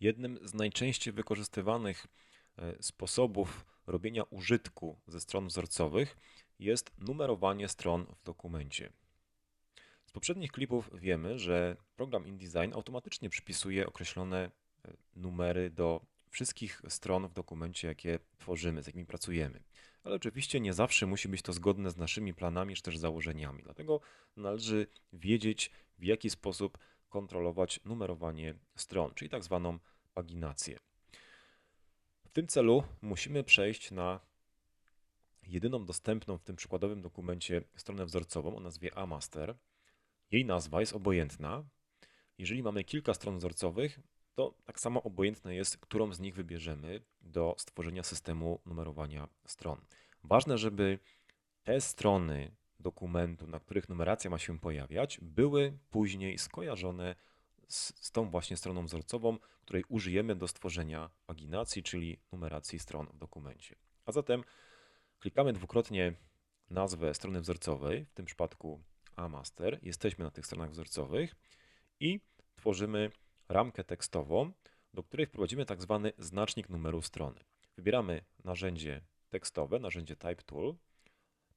Jednym z najczęściej wykorzystywanych e, sposobów robienia użytku ze stron wzorcowych jest numerowanie stron w dokumencie. Z poprzednich klipów wiemy, że program InDesign automatycznie przypisuje określone e, numery do wszystkich stron w dokumencie, jakie tworzymy, z jakimi pracujemy. Ale oczywiście nie zawsze musi być to zgodne z naszymi planami czy też założeniami. Dlatego należy wiedzieć, w jaki sposób kontrolować numerowanie stron, czyli tak zwaną paginację. W tym celu musimy przejść na jedyną dostępną w tym przykładowym dokumencie stronę wzorcową o nazwie amaster. Jej nazwa jest obojętna. Jeżeli mamy kilka stron wzorcowych, to tak samo obojętne jest, którą z nich wybierzemy do stworzenia systemu numerowania stron. Ważne, żeby te strony dokumentu, na których numeracja ma się pojawiać, były później skojarzone z, z tą właśnie stroną wzorcową, której użyjemy do stworzenia paginacji, czyli numeracji stron w dokumencie. A zatem klikamy dwukrotnie nazwę strony wzorcowej, w tym przypadku amaster. Jesteśmy na tych stronach wzorcowych i tworzymy ramkę tekstową, do której wprowadzimy tak zwany znacznik numeru strony. Wybieramy narzędzie tekstowe, narzędzie Type Tool,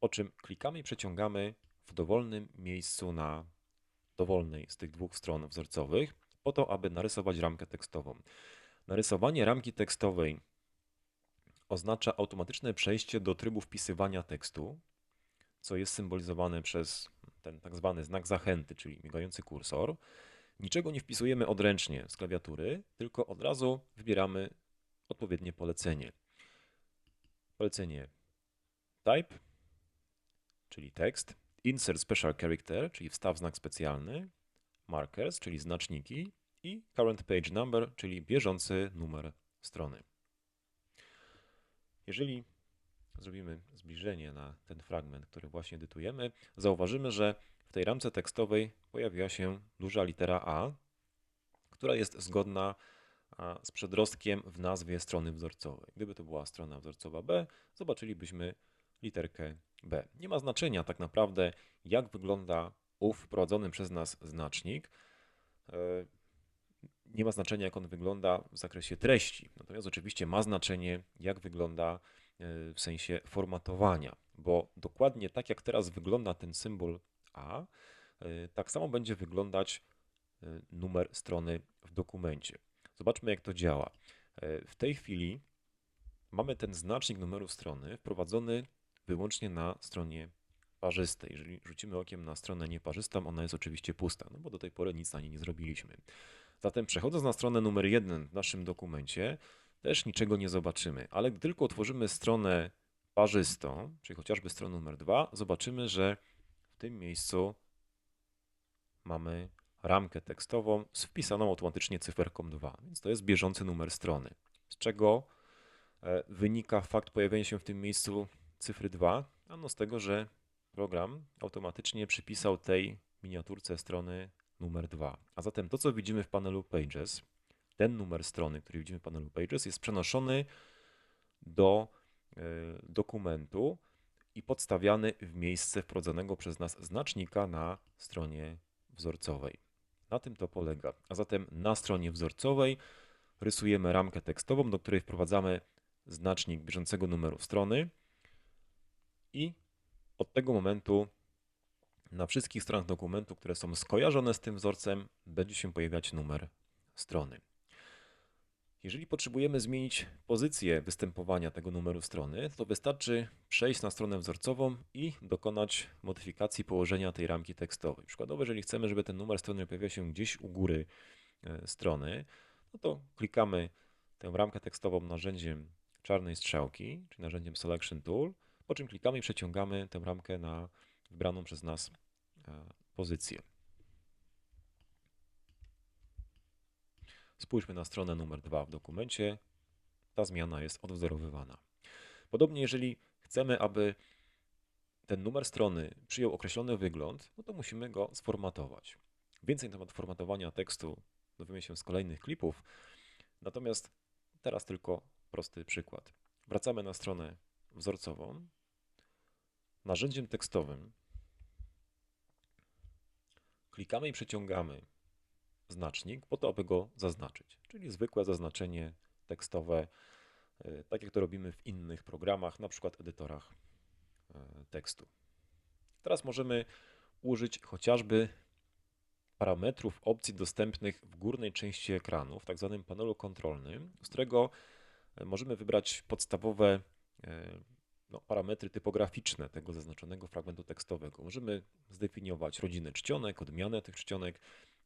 po czym klikamy i przeciągamy w dowolnym miejscu na dowolnej z tych dwóch stron wzorcowych, po to, aby narysować ramkę tekstową. Narysowanie ramki tekstowej oznacza automatyczne przejście do trybu wpisywania tekstu, co jest symbolizowane przez ten tak zwany znak zachęty, czyli migający kursor. Niczego nie wpisujemy odręcznie z klawiatury, tylko od razu wybieramy odpowiednie polecenie. Polecenie type, czyli tekst, insert special character, czyli wstaw znak specjalny, markers, czyli znaczniki i current page number, czyli bieżący numer strony. Jeżeli zrobimy zbliżenie na ten fragment, który właśnie edytujemy, zauważymy, że w tej ramce tekstowej pojawiła się duża litera A, która jest zgodna z przedrostkiem w nazwie strony wzorcowej. Gdyby to była strona wzorcowa B, zobaczylibyśmy literkę B. Nie ma znaczenia tak naprawdę, jak wygląda ów wprowadzony przez nas znacznik. E, nie ma znaczenia, jak on wygląda w zakresie treści. Natomiast oczywiście ma znaczenie, jak wygląda e, w sensie formatowania, bo dokładnie tak jak teraz wygląda ten symbol A, e, tak samo będzie wyglądać numer strony w dokumencie. Zobaczmy, jak to działa. W tej chwili mamy ten znacznik numeru strony wprowadzony wyłącznie na stronie parzystej. Jeżeli rzucimy okiem na stronę nieparzystą, ona jest oczywiście pusta, no bo do tej pory nic na niej nie zrobiliśmy. Zatem przechodząc na stronę numer jeden w naszym dokumencie, też niczego nie zobaczymy, ale gdy tylko otworzymy stronę parzystą, czyli chociażby stronę numer dwa, zobaczymy, że w tym miejscu mamy ramkę tekstową z wpisaną automatycznie cyferką 2, więc to jest bieżący numer strony, z czego e, wynika fakt pojawienia się w tym miejscu cyfry 2? Ano z tego, że program automatycznie przypisał tej miniaturce strony numer 2. A zatem to, co widzimy w panelu Pages, ten numer strony, który widzimy w panelu Pages, jest przenoszony do e, dokumentu i podstawiany w miejsce wprowadzonego przez nas znacznika na stronie wzorcowej. Na tym to polega. A zatem na stronie wzorcowej rysujemy ramkę tekstową, do której wprowadzamy znacznik bieżącego numeru strony i od tego momentu na wszystkich stronach dokumentu, które są skojarzone z tym wzorcem, będzie się pojawiać numer strony. Jeżeli potrzebujemy zmienić pozycję występowania tego numeru strony, to wystarczy przejść na stronę wzorcową i dokonać modyfikacji położenia tej ramki tekstowej. Przykładowo, jeżeli chcemy, żeby ten numer strony pojawiał się gdzieś u góry e, strony, no to klikamy tę ramkę tekstową narzędziem czarnej strzałki, czyli narzędziem Selection Tool po czym klikamy i przeciągamy tę ramkę na wybraną przez nas e, pozycję. Spójrzmy na stronę numer 2 w dokumencie. Ta zmiana jest odwzorowywana. Podobnie, jeżeli chcemy, aby ten numer strony przyjął określony wygląd, no to musimy go sformatować. Więcej na temat formatowania tekstu dowiemy się z kolejnych klipów, natomiast teraz tylko prosty przykład. Wracamy na stronę wzorcową, narzędziem tekstowym klikamy i przeciągamy znacznik po to, aby go zaznaczyć, czyli zwykłe zaznaczenie tekstowe, e, tak jak to robimy w innych programach, na przykład edytorach e, tekstu. Teraz możemy użyć chociażby parametrów opcji dostępnych w górnej części ekranu, w tak zwanym panelu kontrolnym, z którego e, możemy wybrać podstawowe no, parametry typograficzne tego zaznaczonego fragmentu tekstowego. Możemy zdefiniować rodzinę czcionek, odmianę tych czcionek,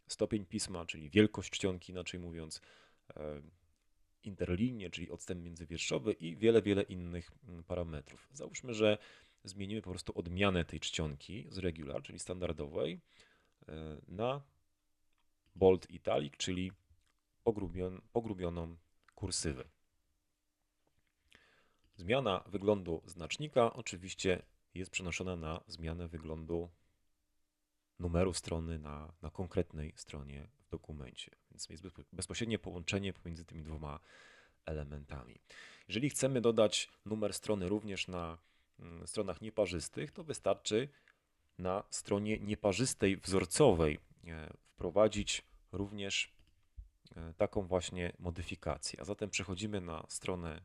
stopień pisma, czyli wielkość czcionki, inaczej mówiąc, e, interlinię, czyli odstęp międzywierszowy i wiele, wiele innych mm, parametrów. Załóżmy, że zmienimy po prostu odmianę tej czcionki z regular, czyli standardowej, e, na bold italic, czyli pogrubion, pogrubioną kursywę. Zmiana wyglądu znacznika oczywiście jest przenoszona na zmianę wyglądu numeru strony na, na konkretnej stronie w dokumencie. Więc jest bezpośrednie połączenie pomiędzy tymi dwoma elementami. Jeżeli chcemy dodać numer strony również na mm, stronach nieparzystych, to wystarczy na stronie nieparzystej wzorcowej e, wprowadzić również e, taką właśnie modyfikację. A zatem przechodzimy na stronę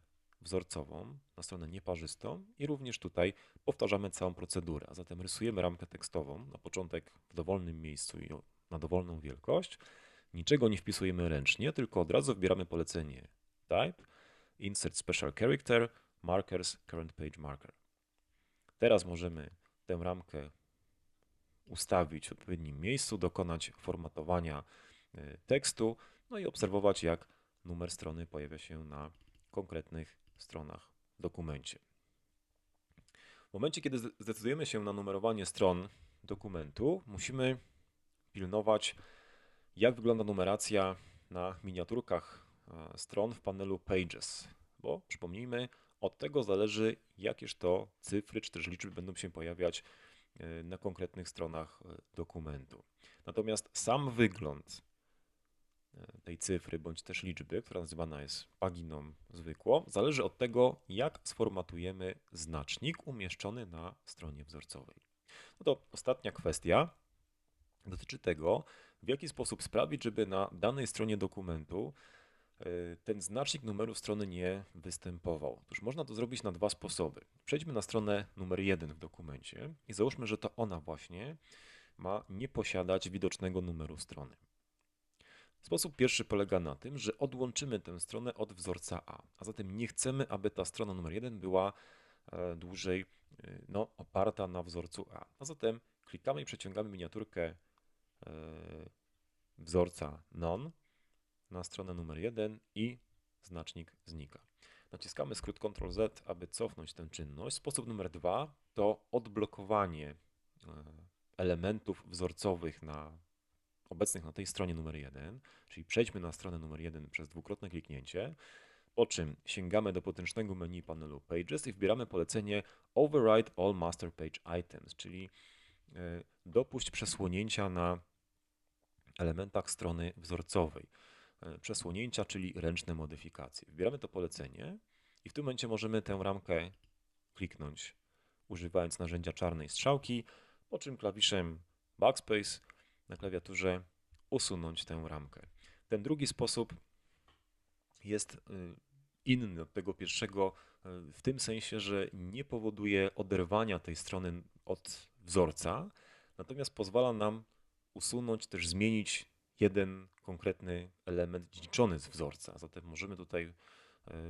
wzorcową, na stronę nieparzystą i również tutaj powtarzamy całą procedurę. A zatem rysujemy ramkę tekstową na początek w dowolnym miejscu i na dowolną wielkość. Niczego nie wpisujemy ręcznie, tylko od razu wybieramy polecenie Type, Insert Special Character, Markers, Current Page Marker. Teraz możemy tę ramkę ustawić w odpowiednim miejscu, dokonać formatowania e, tekstu, no i obserwować, jak numer strony pojawia się na konkretnych stronach w dokumencie. W momencie, kiedy zdecydujemy się na numerowanie stron dokumentu, musimy pilnować, jak wygląda numeracja na miniaturkach e, stron w panelu Pages, bo przypomnijmy, od tego zależy, jakież to cyfry czy też liczby będą się pojawiać e, na konkretnych stronach e, dokumentu. Natomiast sam wygląd tej cyfry bądź też liczby, która nazywana jest paginą zwykłą, zależy od tego, jak sformatujemy znacznik umieszczony na stronie wzorcowej. No to ostatnia kwestia dotyczy tego, w jaki sposób sprawić, żeby na danej stronie dokumentu e, ten znacznik numeru strony nie występował. Otóż można to zrobić na dwa sposoby. Przejdźmy na stronę numer 1 w dokumencie i załóżmy, że to ona właśnie ma nie posiadać widocznego numeru strony. Sposób pierwszy polega na tym, że odłączymy tę stronę od wzorca A, a zatem nie chcemy, aby ta strona numer 1 była e, dłużej e, no, oparta na wzorcu A. A zatem klikamy i przeciągamy miniaturkę e, wzorca non na stronę numer 1 i znacznik znika. Naciskamy skrót Ctrl Z, aby cofnąć tę czynność. Sposób numer 2 to odblokowanie elementów wzorcowych na obecnych na tej stronie numer 1, czyli przejdźmy na stronę numer 1 przez dwukrotne kliknięcie, po czym sięgamy do potężnego menu panelu Pages i wbieramy polecenie Override All Master Page Items, czyli e, dopuść przesłonięcia na elementach strony wzorcowej. E, przesłonięcia, czyli ręczne modyfikacje. Wbieramy to polecenie i w tym momencie możemy tę ramkę kliknąć używając narzędzia czarnej strzałki, po czym klawiszem Backspace na klawiaturze usunąć tę ramkę. Ten drugi sposób jest y, inny od tego pierwszego y, w tym sensie, że nie powoduje oderwania tej strony od wzorca, natomiast pozwala nam usunąć, też zmienić jeden konkretny element dziedziczony z wzorca. Zatem możemy tutaj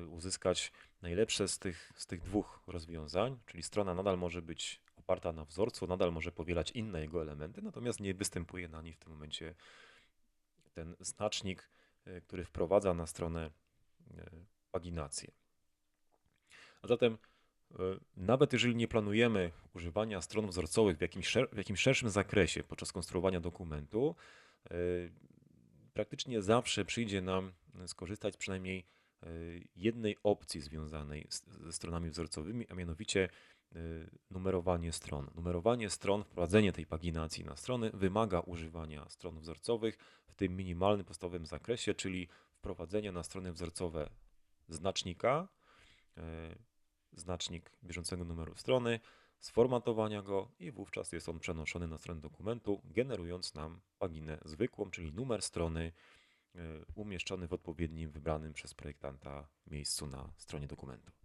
y, uzyskać najlepsze z tych, z tych dwóch rozwiązań, czyli strona nadal może być oparta na wzorcu, nadal może powielać inne jego elementy, natomiast nie występuje na niej w tym momencie ten znacznik, e, który wprowadza na stronę e, paginację. A zatem e, nawet jeżeli nie planujemy używania stron wzorcowych w jakimś, w jakimś szerszym zakresie podczas konstruowania dokumentu, praktycznie zawsze przyjdzie nam skorzystać przynajmniej jednej opcji związanej ze stronami wzorcowymi, a mianowicie numerowanie stron. Numerowanie stron, wprowadzenie tej paginacji na strony wymaga używania stron wzorcowych w tym minimalnym podstawowym zakresie, czyli wprowadzenia na strony wzorcowe znacznika, y, znacznik bieżącego numeru strony, sformatowania go i wówczas jest on przenoszony na stronę dokumentu, generując nam paginę zwykłą, czyli numer strony y, umieszczony w odpowiednim wybranym przez projektanta miejscu na stronie dokumentu.